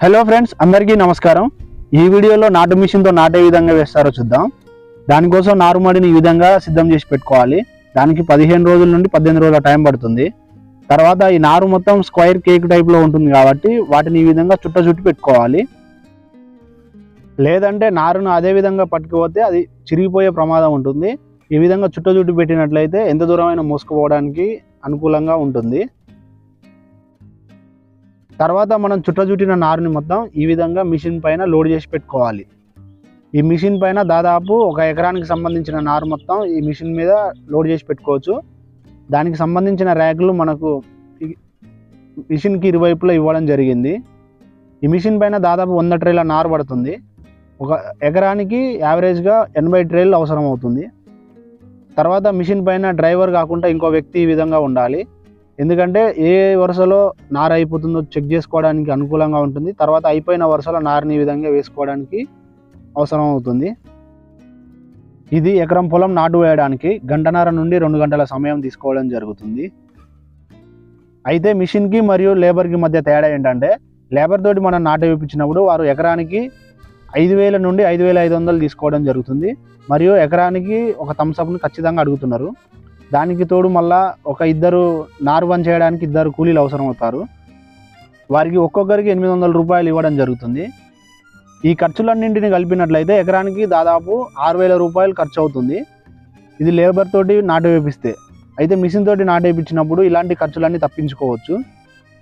Hello friends అందరికీ నమస్కారం. ఈ వీడియోలో నాటు మిషన్తో నాటే విధంగా వేస్తారో చూద్దాం. దానికోసం నారుమడిని ఈ విధంగా సిద్ధం చేసి పెట్టుకోవాలి. దానికి పదిహేను రోజుల నుండి పద్దెనిమిది రోజుల టైం పడుతుంది. తర్వాత ఈ నారు మొత్తం స్క్వైర్ కేక్ టైప్లో ఉంటుంది కాబట్టి వాటిని ఈ విధంగా చుట్ట చుట్టి పెట్టుకోవాలి. లేదంటే నారును అదే విధంగా పట్టుకుపోతే అది చిరిగిపోయే ప్రమాదం ఉంటుంది. ఈ విధంగా చుట్ట చుట్టి పెట్టినట్లయితే ఎంత దూరమైన మోసుకుపోవడానికి అనుకూలంగా ఉంటుంది. తర్వాత మనం చుట్ట చుట్టిన నారుని మొత్తం ఈ విధంగా మిషన్ పైన లోడ్ చేసి పెట్టుకోవాలి. ఈ మిషన్ పైన దాదాపు ఒక ఎకరానికి సంబంధించిన నారు మొత్తం ఈ మిషన్ మీద లోడ్ చేసి పెట్టుకోవచ్చు. దానికి సంబంధించిన ర్యాకులు మనకు మిషన్కి ఇరువైపులా ఇవ్వడం జరిగింది. ఈ మిషన్ పైన దాదాపు వంద ట్రేల నారు పడుతుంది. ఒక ఎకరానికి యావరేజ్గా ఎనభై ట్రేలు అవసరం అవుతుంది తర్వాత మిషన్ పైన డ్రైవర్ కాకుండా ఇంకో వ్యక్తి ఈ విధంగా ఉండాలి. ఎందుకంటే ఏ వరుసలో నార అయిపోతుందో చెక్ చేసుకోవడానికి అనుకూలంగా ఉంటుంది. తర్వాత అయిపోయిన వరుసలో నారుని ఈ విధంగా వేసుకోవడానికి అవసరం అవుతుంది. ఇది ఎకరం పొలం నాటు వేయడానికి గంటన్నర నుండి రెండు గంటల సమయం తీసుకోవడం జరుగుతుంది. అయితే మిషన్కి మరియు లేబర్కి మధ్య తేడా ఏంటంటే లేబర్ తోటి మనం నాటు వేయించినప్పుడు వారు ఎకరానికి ఐదు వేల నుండి ఐదు వేల ఐదు వందలు తీసుకోవడం జరుగుతుంది. మరియు ఎకరానికి ఒక థమ్స్అప్ను ఖచ్చితంగా అడుగుతున్నారు. దానికి తోడు మళ్ళా ఒక ఇద్దరు నారు పని చేయడానికి ఇద్దరు కూలీలు అవసరం అవుతారు వారికి ఒక్కొక్కరికి ఎనిమిది వందల రూపాయలు ఇవ్వడం జరుగుతుంది. ఈ ఖర్చులన్నింటిని కలిపినట్లయితే ఎకరానికి దాదాపు ఆరు వేల రూపాయలు ఖర్చు అవుతుంది ఇది లేబర్ తోటి నాటు వేపిస్తే అయితే మిషన్ తోటి నాటు వేయించినప్పుడు ఇలాంటి ఖర్చులన్నీ తప్పించుకోవచ్చు.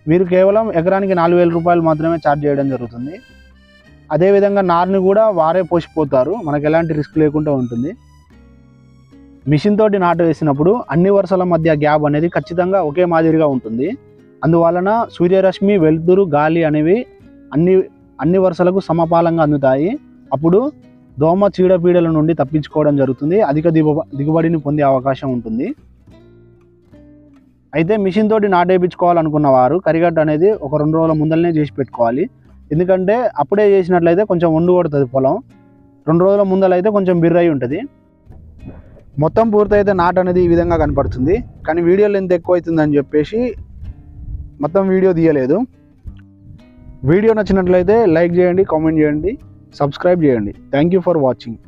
మీరు కేవలం ఎకరానికి నాలుగు వేల రూపాయలు మాత్రమే ఛార్జ్ చేయడం జరుగుతుంది. అదేవిధంగా నారుని కూడా వారే పోసిపోతారు మనకు ఎలాంటి రిస్క్ లేకుండా ఉంటుంది. మిషన్ తోటి నాటు వేసినప్పుడు అన్ని వరుసల మధ్య గ్యాప్ అనేది ఖచ్చితంగా ఒకే మాదిరిగా ఉంటుంది. అందువలన సూర్యరశ్మి వెలుతురు గాలి అనేవి అన్ని అన్ని వరుసలకు సమపాలంగా అందుతాయి. అప్పుడు దోమ చీడపీడల నుండి తప్పించుకోవడం జరుగుతుంది. అధిక దిగుబ దిగుబడిని పొందే అవకాశం ఉంటుంది. అయితే మిషన్ తోటి నాటేపించుకోవాలనుకున్న వారు కరిగట్టు అనేది ఒక రెండు రోజుల ముందలనే చేసి పెట్టుకోవాలి. ఎందుకంటే అప్పుడే చేసినట్లయితే కొంచెం వండు కొడుతుంది పొలం. రెండు రోజుల ముందలైతే కొంచెం బిర్రయి ఉంటుంది. మొత్తం పూర్తయితే నాట్ అనేది ఈ విధంగా కనపడుతుంది. కానీ వీడియో లెంత్ ఎక్కువ అవుతుందని చెప్పేసి మొత్తం వీడియో తీయలేదు. వీడియో నచ్చినట్లయితే లైక్ చేయండి కామెంట్ చేయండి సబ్స్క్రైబ్ చేయండి. Thank you for watching